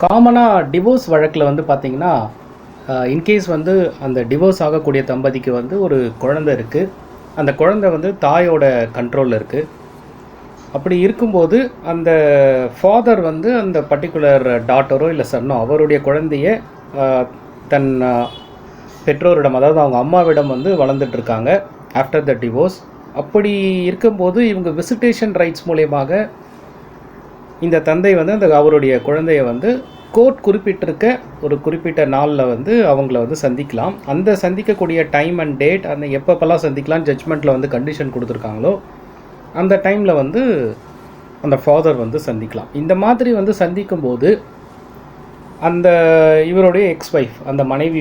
காமனாக டிவோர்ஸ் வழக்கில் வந்து பார்த்தீங்கன்னா இன்கேஸ் வந்து அந்த டிவோர்ஸ் ஆகக்கூடிய தம்பதிக்கு வந்து ஒரு குழந்தை இருக்குது அந்த குழந்தை வந்து தாயோட கண்ட்ரோலில் இருக்குது அப்படி இருக்கும்போது அந்த ஃபாதர் வந்து அந்த பர்டிகுலர் டாட்டரோ இல்லை சன்னோ அவருடைய குழந்தைய தன் பெற்றோரிடம் அதாவது அவங்க அம்மாவிடம் வந்து வளர்ந்துட்டுருக்காங்க ஆஃப்டர் த டிவோர்ஸ் அப்படி இருக்கும்போது இவங்க விசிட்டேஷன் ரைட்ஸ் மூலியமாக இந்த தந்தை வந்து அந்த அவருடைய குழந்தைய வந்து கோர்ட் குறிப்பிட்டிருக்க ஒரு குறிப்பிட்ட நாளில் வந்து அவங்கள வந்து சந்திக்கலாம். அந்த சந்திக்கக்கூடிய டைம் அண்ட் டேட் அந்த எப்பப்பெல்லாம் சந்திக்கலாம் ஜட்ஜ்மெண்ட்டில் வந்து கண்டிஷன் கொடுத்துருக்காங்களோ அந்த டைமில் வந்து அந்த ஃபாதர் வந்து சந்திக்கலாம். இந்த மாதிரி வந்து சந்திக்கும்போது அந்த இவருடைய எக்ஸ் ஒய்ஃப் அந்த மனைவி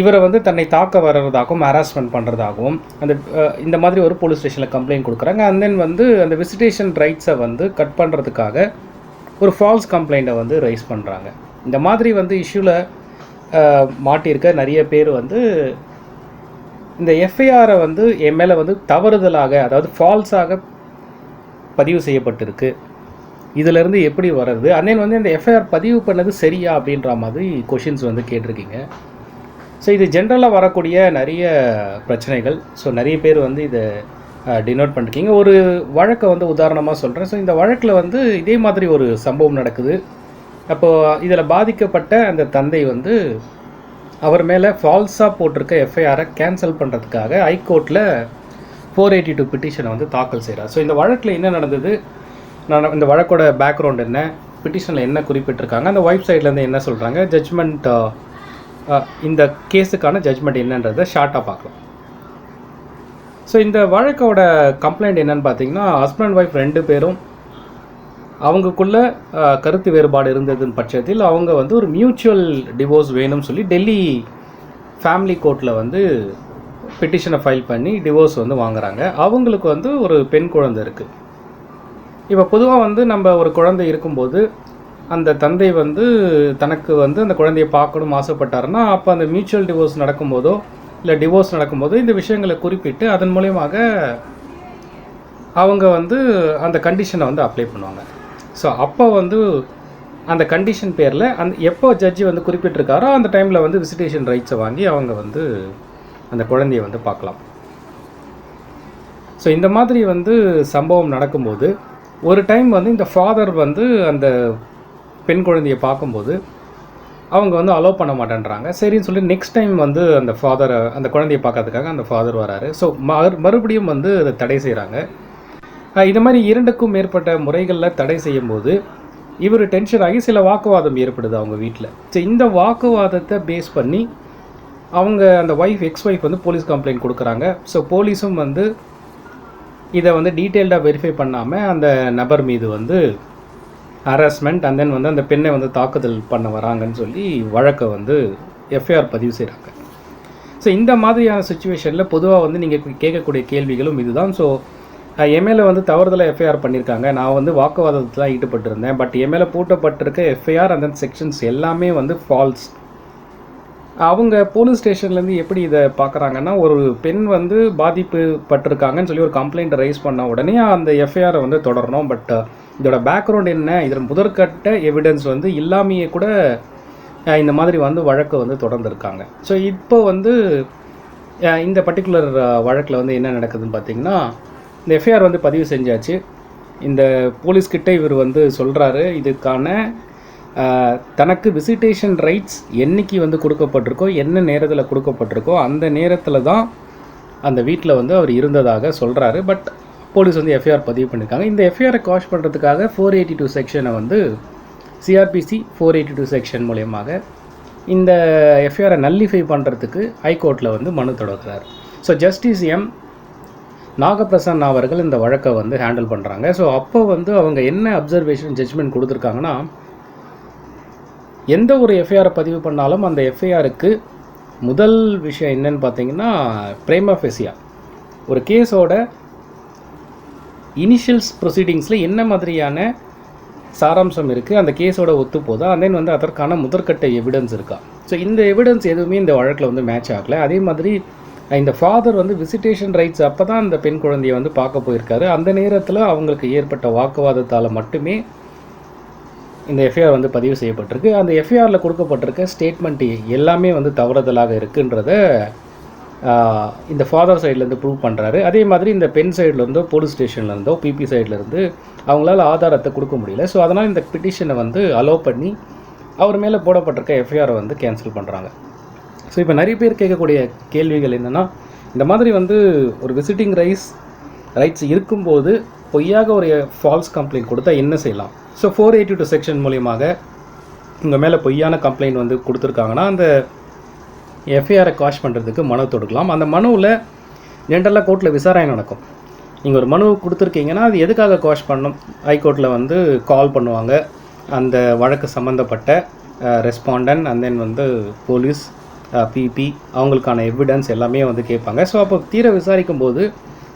இவரை வந்து தன்னை தாக்க வர்றதாகவும் ஹராஸ்மெண்ட் பண்ணுறதாகவும் அந்த இந்த மாதிரி ஒரு போலீஸ் ஸ்டேஷனில் கம்ப்ளைண்ட் கொடுக்குறாங்க. அண்ட் தென் வந்து அந்த விசிட்டேஷன் ரைட்ஸை வந்து கட் பண்ணுறதுக்காக ஒரு ஃபால்ஸ் கம்ப்ளைண்ட்டை வந்து ரைஸ் பண்ணுறாங்க இந்த மாதிரி வந்து இஷ்யூவில் மாட்டியிருக்க நிறைய பேர் வந்து இந்த எஃப்ஐஆரை வந்து என் மேலே வந்து தவறுதலாக அதாவது ஃபால்ஸாக பதிவு செய்யப்பட்டிருக்கு. இதிலேருந்து எப்படி வர்றது? and வந்து இந்த எஃப்ஐஆர் பதிவு பண்ணது சரியா அப்படின்ற மாதிரி கொஷின்ஸ் வந்து கேட்டிருக்கீங்க. ஸோ இது ஜென்ரலாக வரக்கூடிய நிறைய பிரச்சனைகள். ஸோ நிறைய பேர் வந்து இதை டினோட் பண்ணிருக்கீங்க. ஒரு வழக்கை வந்து உதாரணமாக சொல்கிறேன் ஸோ இந்த வழக்கில் வந்து இதே மாதிரி ஒரு சம்பவம் நடக்குது. அப்போது இதில் பாதிக்கப்பட்ட அந்த தந்தை வந்து அவர் மேலே ஃபால்ஸாக போட்டிருக்க எஃப்ஐஆரை கேன்சல் பண்ணுறதுக்காக ஹைகோர்ட்டில் ஃபோர் எயிட்டி டூ பிட்டிஷனை வந்து தாக்கல் செய்கிறார் ஸோ இந்த வழக்கில் என்ன நடந்தது? நான் இந்த வழக்கோட பேக்ரவுண்ட் என்ன? பிட்டிஷனில் என்ன குறிப்பிட்டிருக்காங்க? அந்த ஒய்ஃப் சைட்லேருந்து என்ன சொல்கிறாங்க ஜட்ஜ்மெண்ட் இந்த கேஸுக்கான ஜட்ஜ்மெண்ட் என்னன்றதை ஷார்ட்டாக பார்க்கலாம். ஸோ இந்த வழக்கோட கம்ப்ளைண்ட் என்னன்னு பார்த்தீங்கன்னா ஹஸ்பண்ட் ஒய்ஃப் ரெண்டு பேரும் அவங்களுக்குள்ள கருத்து வேறுபாடு இருந்ததுன்னு பட்சத்தில் அவங்க வந்து ஒரு மியூச்சுவல் டிவோர்ஸ் வேணும்னு சொல்லி டெல்லி ஃபேமிலி கோர்ட்டில் வந்து பெட்டிஷனை ஃபைல் பண்ணி டிவோர்ஸ் வந்து வாங்குறாங்க. அவங்களுக்கு வந்து ஒரு பெண் குழந்தை இருக்குது இப்போ பொதுவாக வந்து நம்ம ஒரு குழந்தை இருக்கும்போது அந்த தந்தை வந்து தனக்கு வந்து அந்த குழந்தையை பார்க்கணும் ஆசைப்பட்டாருன்னா அப்போ அந்த மியூச்சுவல் டிவோர்ஸ் நடக்கும்போதோ இல்லை டிவோர்ஸ் நடக்கும்போது இந்த விஷயங்களை குறிப்பிட்டு அதன் மூலயமாக அவங்க வந்து அந்த கண்டிஷனை வந்து அப்ளை பண்ணுவாங்க. ஸோ அப்போ வந்து அந்த கண்டிஷன் பேரில் அந் எப்போ ஜட்ஜி வந்து குறிப்பிட்டிருக்காரோ அந்த டைமில் வந்து விசிட்டேஷன் ரைட்ஸை வாங்கி அவங்க வந்து அந்த குழந்தைய வந்து பார்க்கலாம். ஸோ இந்த மாதிரி வந்து சம்பவம் நடக்கும்போது ஒரு டைம் வந்து இந்த ஃபாதர் வந்து அந்த பெண் குழந்தையை பார்க்கும்போது அவங்க வந்து அலோவ் பண்ண மாட்டேன்றாங்க. சரின்னு சொல்லி நெக்ஸ்ட் டைம் வந்து அந்த ஃபாதரை அந்த குழந்தையை பார்க்கறதுக்காக அந்த ஃபாதர் வராரு. ஸோ மறுபடியும் வந்து அதை தடை செய்கிறாங்க இது மாதிரி இரண்டுக்கும் மேற்பட்ட முறைகளில் தடை செய்யும்போது இவர் டென்ஷன் ஆகி சில வாக்குவாதம் ஏற்படுது அவங்க வீட்டில் ஸோ இந்த வாக்குவாதத்தை பேஸ் பண்ணி அவங்க அந்த ஒய்ஃப் எக்ஸ் ஒய்ஃப் வந்து போலீஸ் கம்ப்ளைண்ட் கொடுக்குறாங்க. ஸோ போலீஸும் வந்து இதை வந்து டீட்டெயில்டாக வெரிஃபை பண்ணாமல் அந்த நபர் மீது வந்து ஹராஸ்மெண்ட் அண்ட் தென் வந்து அந்த பெண்ணை வந்து தாக்குதல் பண்ண வராங்கன்னு சொல்லி வழக்கை வந்து எஃப்ஐஆர் பதிவு செய்கிறாங்க ஸோ இந்த மாதிரியான சுச்சுவேஷனில் பொதுவாக வந்து நீங்கள் கேட்கக்கூடிய கேள்விகளும் இதுதான். ஸோ எம்எல்ஏ வந்து தவறுதலாக எஃப்ஐஆர் பண்ணியிருக்காங்க நான் வந்து வாக்குவாதத்தில் ஈடுபட்டிருந்தேன். பட் எம்எல்ஏ பூட்டப்பட்டிருக்க எஃப்ஐஆர் அந்த செக்ஷன்ஸ் எல்லாமே வந்து ஃபால்ஸ் அவங்க போலீஸ் ஸ்டேஷன்லேருந்து எப்படி இதை பார்க்குறாங்கன்னா ஒரு பெண் வந்து பாதிப்பு பட்டிருக்காங்கன்னு சொல்லி ஒரு கம்ப்ளைண்ட் ரைஸ் பண்ண உடனே அந்த எஃப்ஐஆரை வந்து தொடரணும். பட் uh, இதோட பேக்ரவுண்ட் என்ன? இதன் முதற்கட்ட எவிடன்ஸ் வந்து இல்லாமையே கூட இந்த மாதிரி வந்து வழக்கு வந்து தொடர்ந்துருக்காங்க. ஸோ இப்போ வந்து இந்த பர்டிகுலர் வழக்கில் வந்து என்ன நடக்குதுன்னு பார்த்தீங்கன்னா இந்த எஃப்ஐஆர் வந்து பதிவு செஞ்சாச்சு. இந்த போலீஸ்கிட்ட இவர் வந்து சொல்கிறாரு இதுக்கான தனக்கு விசிட்டேஷன் ரைட்ஸ் என்னைக்கு வந்து கொடுக்கப்பட்டிருக்கோ என்ன நேரத்தில் கொடுக்கப்பட்டிருக்கோ அந்த நேரத்தில் தான் அந்த வீட்டில் வந்து அவர் இருந்ததாக சொல்கிறாரு பட் போலீஸ் வந்து எஃப்ஐஆர் பதிவு பண்ணியிருக்காங்க இந்த எஃப்ஐஆரை காஷ் பண்ணுறதுக்காக ஃபோர் எயிட்டி டூ செக்ஷனை வந்து CrPC four eighty two section மூலயமாக இந்த எஃப்ஐஆரை நல்லிஃபை பண்ணுறதுக்கு ஹைகோர்ட்டில் வந்து மனு தொடர்கிறார் ஸோ ஜஸ்டிஸ் எம் நாகப்பிரசன்னா அவர்கள் இந்த வழக்கை வந்து ஹேண்டில் பண்ணுறாங்க ஸோ அப்போ வந்து அவங்க என்ன அப்சர்வேஷன் ஜட்ஜ்மெண்ட் கொடுத்துருக்காங்கன்னா எந்த ஒரு எஃப்ஐஆரை பதிவு பண்ணாலும் அந்த எஃப்ஐஆருக்கு முதல் விஷயம் என்னன்னு பார்த்தீங்கன்னா பிரேமா ஃபெசியா ஒரு கேஸோட இனிஷியல்ஸ் ப்ரொசீடிங்ஸில் என்ன மாதிரியான சாராம்சம் இருக்குது அந்த கேஸோட ஒத்து போதா? அண்ட் தென் வந்து அதற்கான முதற்கட்ட எவிடன்ஸ் இருக்கா? ஸோ இந்த எவிடன்ஸ் எதுவுமே இந்த வழக்கில் வந்து மேட்ச் ஆகலை. அதே மாதிரி இந்த ஃபாதர் வந்து விசிட்டேஷன் ரைட்ஸ் அப்போ தான் அந்த பெண் குழந்தையை வந்து பார்க்க போயிருக்காரு. அந்த நேரத்தில் அவங்களுக்கு ஏற்பட்ட வாக்குவாதத்தால் மட்டுமே இந்த எஃப்ஐஆர் வந்து பதிவு செய்யப்பட்டிருக்கு. அந்த எஃப்ஐஆரில் கொடுக்கப்பட்டிருக்க ஸ்டேட்மெண்ட் எல்லாமே வந்து தவறுதலாக இருக்குன்றத இந்த ஃபாதர் சைட்லேருந்து ப்ரூவ் பண்ணுறாரு அதே மாதிரி இந்த பெண் சைட்லேருந்தோ போலீஸ் ஸ்டேஷன்லேருந்தோ பிபி சைட்லேருந்து அவங்களால ஆதாரத்தை கொடுக்க முடியல. ஸோ அதனால் இந்த பிட்டிஷனை வந்து அலோவ் பண்ணி அவர் மேலே போடப்பட்டிருக்க எஃப்ஐஆரை வந்து கேன்சல் பண்ணுறாங்க ஸோ இப்போ நிறைய பேர் கேட்கக்கூடிய கேள்விகள் என்னென்னா இந்த மாதிரி வந்து ஒரு விசிட்டிங் ரைஸ் ரைட்ஸ் இருக்கும்போது பொய்யாக ஒரு ஃபால்ஸ் கம்ப்ளைண்ட் கொடுத்தா என்ன செய்யலாம்? So four eighty two section மூலியமாக உங்கள் மேலே பொய்யான கம்ப்ளைண்ட் வந்து கொடுத்துருக்காங்கன்னா அந்த எஃப்ஐஆரை காஷ் பண்ணுறதுக்கு மனு தொடுக்கலாம். அந்த மனுவில் ஜென்ரலாக கோர்ட்டில் விசாரணை நடக்கும். நீங்கள் ஒரு மனு கொடுத்துருக்கீங்கன்னா அது எதுக்காக காஷ் பண்ணணும் ஹைகோர்ட்டில் வந்து கால் பண்ணுவாங்க. அந்த வழக்கு சம்மந்தப்பட்ட ரெஸ்பாண்டன் அண்ட் தென் வந்து போலீஸ் பிபி அவங்களுக்கான எவிடன்ஸ் எல்லாமே வந்து கேட்பாங்க. ஸோ அப்போ தீர விசாரிக்கும் போது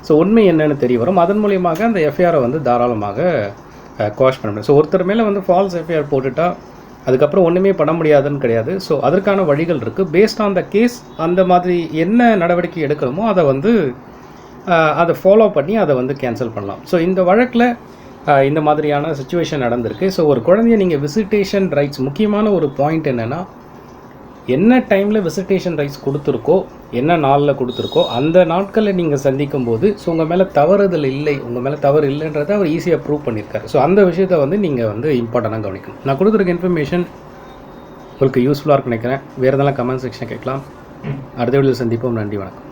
ஸோ உண்மை என்னன்னு தெரிய வரும். அதன் மூலியமாக அந்த எஃப்ஐஆரை வந்து தாராளமாக காஷ் பண்ண முடியும். ஸோ ஒருத்தர் மேலே வந்து ஃபால்ஸ் எஃப்ஐஆர் போட்டுட்டா அதுக்கப்புறம் ஒன்றுமே பண்ண முடியாதுன்னு கிடையாது. ஸோ அதற்கான வழிகள் இருக்குது பேஸ்ட் ஆன் த கேஸ் அந்த மாதிரி என்ன நடவடிக்கை எடுக்கணுமோ அதை வந்து அதை ஃபாலோ பண்ணி அதை வந்து கேன்சல் பண்ணலாம். ஸோ இந்த வழக்கில் இந்த மாதிரியான சுச்சுவேஷன் நடந்திருக்கு. ஸோ ஒரு குழந்தைய நீங்கள் விசிட்டேஷன் ரைட்ஸ் முக்கியமான ஒரு பாயிண்ட் என்னென்னா என்ன டைமில் விசிட்டேஷன் ரைட்ஸ் கொடுத்துருக்கோ என்ன நாளில் கொடுத்துருக்கோ அந்த நாட்களில் நீங்கள் சந்திக்கும் போது ஸோ உங்கள் மேலே தவறுதல் இல்லை உங்கள் மேலே தவறு இல்லைன்றதை அவர் ஈஸியாக ப்ரூவ் பண்ணியிருக்காரு ஸோ அந்த விஷயத்த வந்து நீங்கள் வந்து இம்பார்ட்டண்ட்டாக கவனிக்கணும். நான் கொடுத்துருக்க இன்ஃபர்மேஷன் உங்களுக்கு யூஸ்ஃபுல்லாக இருக்குன்னு நினைக்கிறேன். வேறு எதனால் கமெண்ட் செக்ஷன் கேட்கலாம். அடுத்த வீடியோ சந்திப்போம். நன்றி வணக்கம்.